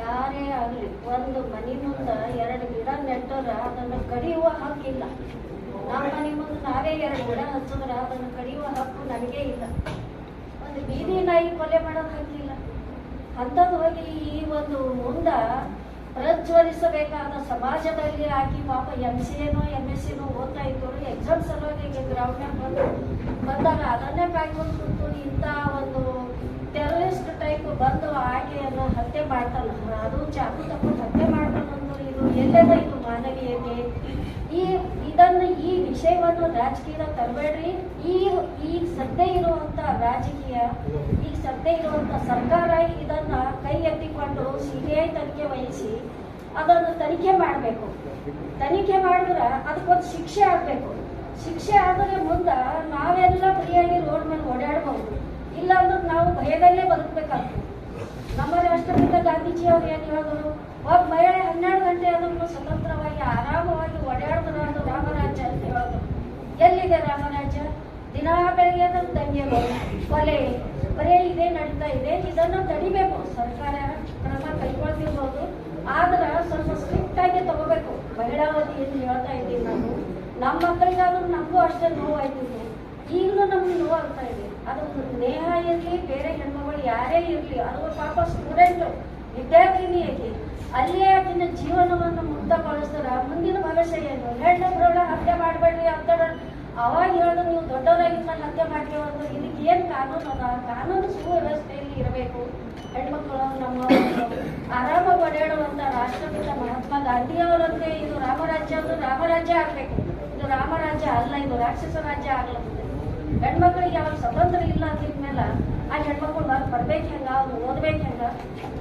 ಯಾರೇ ಆಗಲಿ, ಒಂದು ಮನೆ ಮುಂದೆ ಎರಡು ಗಿಡ ನೆಟ್ಟರ ಅದನ್ನು ಕಡಿಯುವ ಹಕ್ಕಿಲ್ಲ. ನಮ್ಮ ಮನೆ ಮುಂದೆ ನಾವೇ ಎರಡು ಗಿಡ ಹಚ್ಚಿದ್ರೆ ಅದನ್ನು ಕಡಿಯುವ ಹಕ್ಕು ನನಗೆ ಇಲ್ಲ. ಒಂದು ಬೀದಿ ನಾಯಿ ಕೊಲೆ ಮಾಡೋದು ಹಕ್ಕಿಲ್ಲ. ಅಂಥದ್ದು ಹೋಗಿ ಈ ಒಂದು ಮುಂದ ಪ್ರಜ್ವಲಿಸಬೇಕಾದ ಸಮಾಜದಲ್ಲಿ ಆಕಿ ಪಾಪ ಎಂ ಸಿ ಎನೋ ಎಂ ಎಸ್ ಸಿನೋ ಓದ್ತಾ ಇದ್ದವರು ಎಕ್ಸಾಮ್ ಸಲುವಾಗಿ ಗ್ರೌಂಡ್ನಾಗ ಬಂದು ಬಂದಾಗ ಅದನ್ನೇ ಕಾಯ್ಕೊಂಡು ಕೂತು ಇಂಥ ಒಂದು ಬಂದು ಆಕೆಯನ್ನು ಹತ್ಯೆ ಮಾಡ್ತಾನ. ಅದು ಚಾಕು ತಪ್ಪು. ಹತ್ಯೆ ಮಾಡ್ತಾನಂದ್ರೆ ಇದು ಎಲ್ಲೆಲ್ಲ ಇದು ಮಾನವೀಯತೆ? ಈ, ಇದನ್ನು ಈ ವಿಷಯವನ್ನು ರಾಜಕೀಯ ತರಬೇಡ್ರಿ. ಈ ಈಗ ಸದ್ಯ ಇರುವಂತ ರಾಜಕೀಯ ಈಗ ಸದ್ಯ ಇರುವಂತ ಸರ್ಕಾರ ಇದನ್ನ ಕೈ ಎತ್ತಿಕೊಂಡು ಸಿಬಿಐ ತನಿಖೆ ವಹಿಸಿ ಅದನ್ನು ತನಿಖೆ ಮಾಡಬೇಕು. ತನಿಖೆ ಮಾಡಿದ್ರೆ ಅದಕ್ಕೊಂದು ಶಿಕ್ಷೆ ಆಗಬೇಕು. ಶಿಕ್ಷೆ ಆದರೆ ಮುಂದೆ ನಾವೆಲ್ಲ ಫ್ರೀಯಾಗಿ ರೋಡ್ ಮೇಲೆ ಓಡಾಡಬಹುದು ಇಲ್ಲ ಅಂದ್ರೆ ನಾವು ಭಯದಲ್ಲೇ ಬದುಕಬೇಕಾಗ್ತದೆ. ನಮ್ಮ ರಾಷ್ಟ್ರಪಿತ ಗಾಂಧೀಜಿ ಅವರು ಏನು ಹೇಳಿದ್ರು ಒಬ್ಬ ಮಹಿಳೆ ಹನ್ನೆರಡು ಗಂಟೆ ಆದ್ರೂ ಸ್ವತಂತ್ರವಾಗಿ ಆರಾಮವಾಗಿ ಓಡಾಡಿದ್ರು ಅದು ರಾಮರಾಜ್ಯ ಅಂತ ಹೇಳೋದು. ಎಲ್ಲಿದೆ ರಾಮರಾಜ್ಯ? ದಿನಾ ಬೆಳಗ್ಗೆ ನಮ್ಮ ದಂಗೆಗಳು ಕೊಲೆ ಬರೇ ಇದೇ ನಡೀತಾ ಇದೆ, ಇದನ್ನು ತಡಿಬೇಕು. ಸರ್ಕಾರ ಕ್ರಮ ಕೈಗೊಳ್ತಿರ್ಬೋದು ಆದ್ರೆ ಸ್ವಲ್ಪ ಸ್ಟ್ರಿಕ್ಟ್ ಆಗಿ ತಗೋಬೇಕು. ಮಹಿಳಾವಧಿ ಎಂದು ಹೇಳ್ತಾ ಇದ್ದೀವಿ ನಾವು? ನಮ್ಮ ಮಕ್ಕಳಿಗಾದ್ರೂ ನಮಗೂ ಅಷ್ಟೇ ನೋವಾಯ್ತಿದೆ. ಈಗಲೂ ನಮ್ಗೆ ನೋವಾಗ್ತಾ ಇದೆ. ಅದು ನೇಹ ಇರಲಿ ಬೇರೆ ಹೆಣ್ಮಗಳು ಯಾರೇ ಇರಲಿ, ಅದು ಪಾಪ ಸ್ಟೂಡೆಂಟ್ ವಿದ್ಯಾರ್ಥಿನಿ ಐತಿ ಅಲ್ಲೇ ಆಕಿನ ಜೀವನವನ್ನು ಮುಕ್ತಗೊಳಿಸ್ತಾರ. ಮುಂದಿನ ಭವಿಷ್ಯ ಏನು? ಹೆಣ್ಣು ಭ್ರೂಣ ಹತ್ಯೆ ಮಾಡಬೇಡ್ರಿ ಅಂತ ಅವಾಗ ಹೇಳಿದ್ರು ನೀವು ದೊಡ್ಡವರಾಗಿದ್ಮೇಲೆ ಹತ್ಯೆ ಮಾಡ್ತೇವೆ ಅಂದ್ರೆ ಇದಕ್ಕೆ ಏನು ಕಾನೂನು ಅದ? ಕಾನೂನು ಸುವ್ಯವಸ್ಥೆಯಲ್ಲಿ ಇರಬೇಕು. ಹೆಣ್ಮಕ್ಳು, ನಮ್ಮ ಆರಾಮ ಓಡಾಡುವಂತ ರಾಷ್ಟ್ರಪಿತ ಮಹಾತ್ಮ ಗಾಂಧಿಯವರಂತೆ ಇದು ರಾಮರಾಜ್ಯ ಅದು ರಾಮರಾಜ್ಯ ಆಗ್ಬೇಕು. ಇದು ರಾಮರಾಜ್ಯ ಅಲ್ಲ, ಇದು ರಾಕ್ಷಸ ರಾಜ್ಯ ಆಗ್ಲತ್ತದೆ ಹೆಣ್ಮಕ್ಳಿಗೆ ಯಾವ ಸ್ವತಂತ್ರ ಇಲ್ಲ ಅಂದಿದ್ಮೇಲೆ ಆ ಹೆಣ್ಮಕ್ಳು ಹೊರಗೆ ಬರ್ಬೇಕು ಹೆಂಗ, ಅವ್ರು ಓದ್ಬೇಕು ಹೆಂಗ,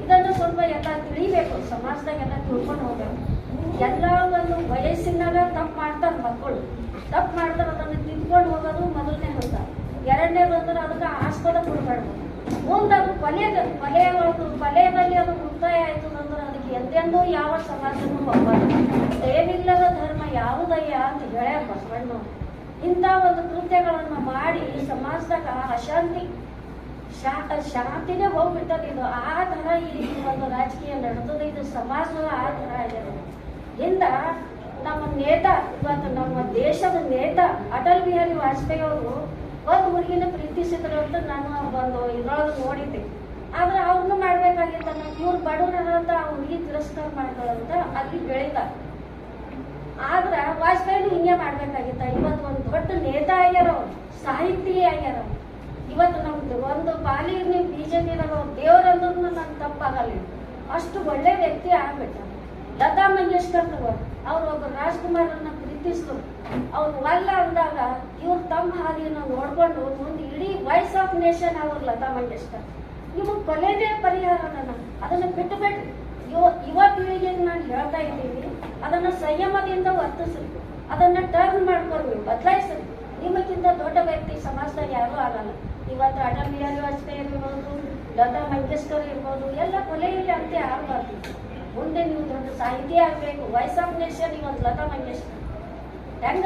ಇದನ್ನು ಸ್ವಲ್ಪ ಎಲ್ಲ ತಿಳಿಬೇಕು, ಸಮಾಜದಾಗ ಎಲ್ಲ ತಿಳ್ಕೊಂಡು ಹೋಗ್ಬೇಕು. ಎಲ್ಲ ಒಂದು ವಯಸ್ಸಿನಾಗ ತಪ್ಪು ಮಾಡ್ತಾರೆ ಮಕ್ಕಳು. ತಪ್ಪು ಮಾಡ್ತಾರೆ ಅದನ್ನು ತಿದ್ಕೊಂಡು ಹೋಗೋದು ಮೊದಲನೇ ಹಂತ. ಎರಡನೇ ಬಂದ್ರೆ ಅದಕ್ಕೆ ಆಸ್ಪದ ಕೊಡಬಾರ್ದು ಮುಂದೆ ಅದು ಕೊಲೆದ ಕೊಲೆಯ ಕೊಲೆಯಲ್ಲಿ ಅದು ಮುಕ್ತಾಯ ಆಯ್ತು ಅಂದ್ರೆ ಅದಕ್ಕೆ ಎಂದೆಂದೂ ಯಾವ ಸಮಾಜನೂ ಹೋಗ್ಬಾರ್ದು. ದಯವಿಲ್ಲದ ಧರ್ಮ ಯಾವುದಯ್ಯ ಅಂತ ಹೇಳ್ಯಾರ ಬಸವಣ್ಣವ್ರು. ಇಂಥ ಒಂದು ಕೃತ್ಯಗಳನ್ನು ಮಾಡಿ ಸಮಾಜದಾಗ ಅಶಾಂತಿ ಶಾ- ಶಾಂತಿನೇ ಹೋಗ್ಬಿಟ್ಟದ ಇದು ಆ ಥರ ಈ ಒಂದು ರಾಜಕೀಯ ನಡೆದದ ಇದು ಸಮಾಜ ಆ ಥರ ಇದೆ. ಇಂದ ನಮ್ಮ ನೇತ ಇವತ್ತು ನಮ್ಮ ದೇಶದ ನೇತ ಅಟಲ್ ಬಿಹಾರಿ ವಾಜಪೇಯಿ ಅವರು ಒಂದು ಹುಡುಗಿನ ಪ್ರೀತಿಸಿದ್ರು ಅಂತ ನಾನು ಒಂದು ಇದ್ರೊಳಗೆ ನೋಡಿದ್ದೆ. ಆದ್ರೆ ಅವ್ರನ್ನೂ ಮಾಡ್ಬೇಕಾಗಿತ್ತ. ಇವ್ರು ಬಡವ್ರ ಅಂತ ಆ ಹುಡುಗಿ ತಿರಸ್ಕಾರ ಮಾಡ್ಕೊಳ್ಳಂತ ಅಲ್ಲಿ ಬೆಳೀತಾರೆ ಆದ್ರ ವಾಜಪೇಯಿ ಹಿಂಗೆ ಮಾಡ್ಬೇಕಾಗಿತ್ತ? ಇವತ್ತು ಒಂದು ದೊಡ್ಡ ನೇತಾ ಆಗ್ಯಾರ ಸಾಹಿತಿ ಆಗ್ಯಾರ. ಇವತ್ತು ನಮ್ದು ಒಂದು ಪಾಲಿ ನೀವು ಬಿಜೆಪಿದಾಗ ದೇವರಂದ್ರೂ ನನ್ ತಪ್ಪಾಗಲ್ಲ. ಅಷ್ಟು ಒಳ್ಳೆ ವ್ಯಕ್ತಿ ಆಗ್ಬಿಟ್ಟ. ಲತಾ ಮಂಗೇಶ್ಕರ್ ಅವ್ರು ಒಬ್ಬ ರಾಜ್ಕುಮಾರನ್ನ ಪ್ರೀತಿಸ್ತು ಅವ್ರು ಒಲ್ಲ ಅಂದಾಗ ಇವ್ರ ತಮ್ಮ ಹಾದಿಯನ್ನು ನೋಡ್ಕೊಂಡು ಮುಂದೆ ಇಡೀ ವಾಯ್ಸ್ ಆಫ್ ನೇಷನ್ ಅವ್ರು ಲತಾ ಮಂಗೇಶ್ಕರ್. ಇವು ಕೊಲೆನೇ ಪರಿಹಾರ ಅದನ್ನು ಬಿಟ್ಟು ಬಿಟ್ಟು ಯುವ ಯುವ ಪೀಳಿಗೆಗೆ ನಾನು ಹೇಳ್ತಾ ಇದ್ದೀನಿ ಅದನ್ನ ಸಂಯಮದಿಂದ ವರ್ತಿಸಬೇಕು. ಅದನ್ನ ಟರ್ನ್ ಮಾಡ್ಕೊಳ್ರಿ ಬದಲಾಯಿಸ್ರಿ ನಿಮಗಿಂತ ದೊಡ್ಡ ವ್ಯಕ್ತಿ ಸಮಾಜದಲ್ಲಿ ಯಾರೂ ಆಗಲ್ಲ. ಇವತ್ತು ಅಟಲ್ ಬಿಹಾರಿ ವಾಜಪೇಯಿ ಇರ್ಬೋದು ಲತಾ ಮಂಗೇಶ್ಕರ್ ಇರ್ಬೋದು, ಎಲ್ಲ ಕೊಲೆಯಲ್ಲಿ ಅಂತೆ ಆಗಬಾರ್ದು. ಮುಂದೆ ನೀವು ದೊಡ್ಡ ಸಾಹಿತಿ ಆಗಬೇಕು ವಾಯ್ಸ್ ಆಫ್ ನೇಷನ್ ಇವತ್ತು ಲತಾ ಮಂಗೇಶ್ಕರ್. ಹೆಂಗ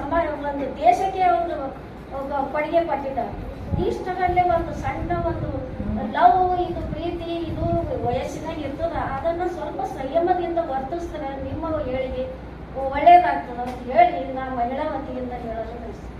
ಸಮಾಜ, ಒಂದು ದೇಶಕ್ಕೆ ಅವರು ಕೊಡುಗೆ ಕೊಟ್ಟಿದ್ದಾರೆ. ಇಷ್ಟರಲ್ಲೇ ಒಂದು ಸಣ್ಣ ಒಂದು ಲವ್, ಇದು ಪ್ರೀತಿ, ಇದು ವಯಸ್ಸಿನಾಗ ಇರ್ತದ ಅದನ್ನ ಸ್ವಲ್ಪ ಸಂಯಮದಿಂದ ವರ್ತಿಸ್ತಾರೆ ನಿಮ್ಮ ಹೇಳಿ ಒಳ್ಳೇದಾಗ್ತದ ಅಂತ ಹೇಳಿ ನಾ ಮಹಿಳಾ ವತಿಯಿಂದ ಹೇಳಲು ಬಯಸ್ತೀನಿ